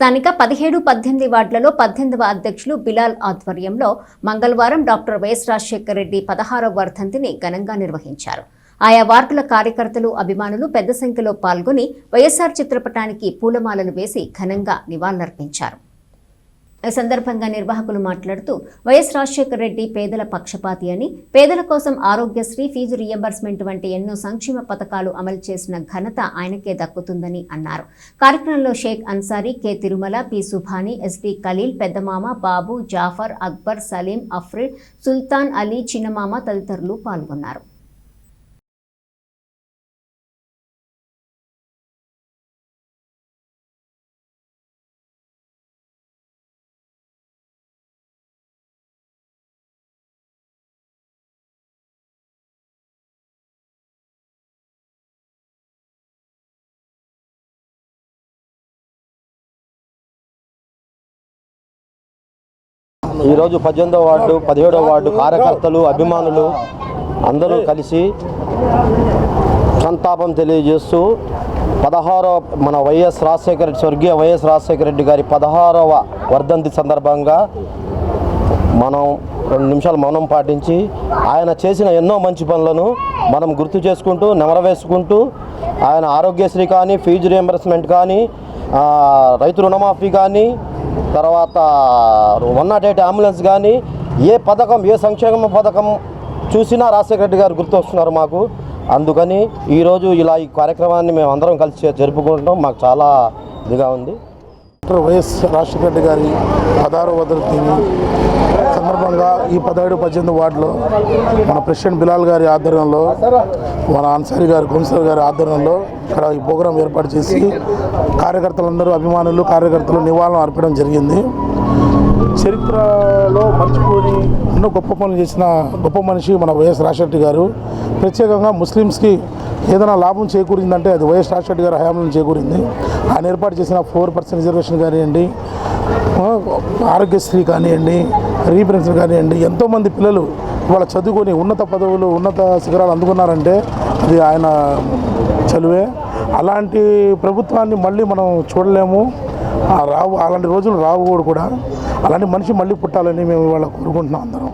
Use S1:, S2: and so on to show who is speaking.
S1: స్థానిక పదిహేడు పద్దెనిమిది వార్డులలో పద్దెనిమిదవ అధ్యక్షులు బిలాల్ ఆధ్వర్యంలో మంగళవారం డాక్టర్ వైఎస్ రాజశేఖర రెడ్డి పదహారవ వర్ధంతిని ఘనంగా నిర్వహించారు. ఆయా వార్డుల కార్యకర్తలు అభిమానులు పెద్ద సంఖ్యలో పాల్గొని వైఎస్ఆర్ చిత్రపటానికి పూలమాలలు వేసి ఘనంగా నివాళులర్పించారు. సందర్భంగా నిర్వాహకులు మాట్లాడుతూ వైఎస్ రాజశేఖర రెడ్డి పేదల పక్షపాతి అని పేదల కోసం ఆరోగ్యశ్రీ ఫీజు రియంబర్స్మెంట్ వంటి ఎన్నో సంక్షేమ పథకాలు అమలు చేసిన ఘనత ఆయనకే దక్కుతుందని అన్నారు. కార్యక్రమంలో Shaik Ansari K Tirumala P Subhani SD Khaleel పెద్దమామ Babu Jafar Akbar Salim Afrid Sultan Ali చిన్నమామ తదితరులు పాల్గొన్నారు.
S2: ఈరోజు పద్దెనిమిదవ వార్డు పదిహేడవ వార్డు కార్యకర్తలు అభిమానులు అందరూ కలిసి సంతాపం తెలియజేస్తూ పదహారవ మన వైఎస్ రాజశేఖర రెడ్డి స్వర్గీయ వైఎస్ రాజశేఖర రెడ్డి గారి పదహారవ వర్ధంతి సందర్భంగా మనం రెండు నిమిషాలు మౌనం పాటించి ఆయన చేసిన ఎన్నో మంచి పనులను మనం గుర్తు చేసుకుంటూ నెమరవేసుకుంటూ ఆయన ఆరోగ్యశ్రీ కానీ ఫీజు రియంబర్స్మెంట్ కానీ రైతు రుణమాఫీ కానీ తర్వాత వన్ నాట్ ఎయిట్ అంబులెన్స్ కానీ ఏ పథకం ఏ సంక్షేమ పథకం చూసినా రాజశేఖర రెడ్డి గారు గుర్తు వస్తున్నారు మాకు. అందుకని ఈరోజు ఇలా ఈ కార్యక్రమాన్ని మేము అందరం కలిసి జరుపుకుంటాం మాకు చాలా ఇదిగా ఉంది.
S3: డాక్టర్ వైఎస్ రాజశేఖర రెడ్డి గారి పదహారు వదలతీని సందర్భంగా ఈ పదిహేడు పద్దెనిమిది వార్డులో మన ప్రెసిడెంట్ బిలాల్ గారి ఆధ్వర్యంలో మన అన్సారి గారి కౌన్సిలర్ గారి ఆధ్వర్యంలో ఇక్కడ ఈ ప్రోగ్రాం ఏర్పాటు చేసి కార్యకర్తలందరూ అభిమానులు కార్యకర్తలు నివాళులు అర్పడం జరిగింది. చరిత్రలో మర్చిపోని ఎన్నో గొప్ప పనులు చేసిన గొప్ప మనిషి మన వైఎస్ రాజశేఖర గారు. ప్రత్యేకంగా ముస్లిమ్స్కి ఏదైనా లాభం చేకూరిందంటే అది వైఎస్ రాజశేఖర్ గారి హయాంలో చేకూరింది. ఆయన ఏర్పాటు చేసిన ఫోర్ పర్సెంట్ రిజర్వేషన్ కానివ్వండి ఆరోగ్యశ్రీ కానివ్వండి రీపెన్షన్ కానివ్వండి ఎంతోమంది పిల్లలు ఇవాళ చదువుకొని ఉన్నత పదవులు ఉన్నత శిఖరాలు అందుకున్నారంటే అది ఆయన చలువే అలాంటి ప్రభుత్వాన్ని మళ్ళీ మనం చూడలేము. ఆ రావు అలాంటి రోజులు రావు కూడా. అలాంటి మనిషి మళ్ళీ పుట్టాలని మేము ఇవాళ కోరుకుంటున్నాం అందరం.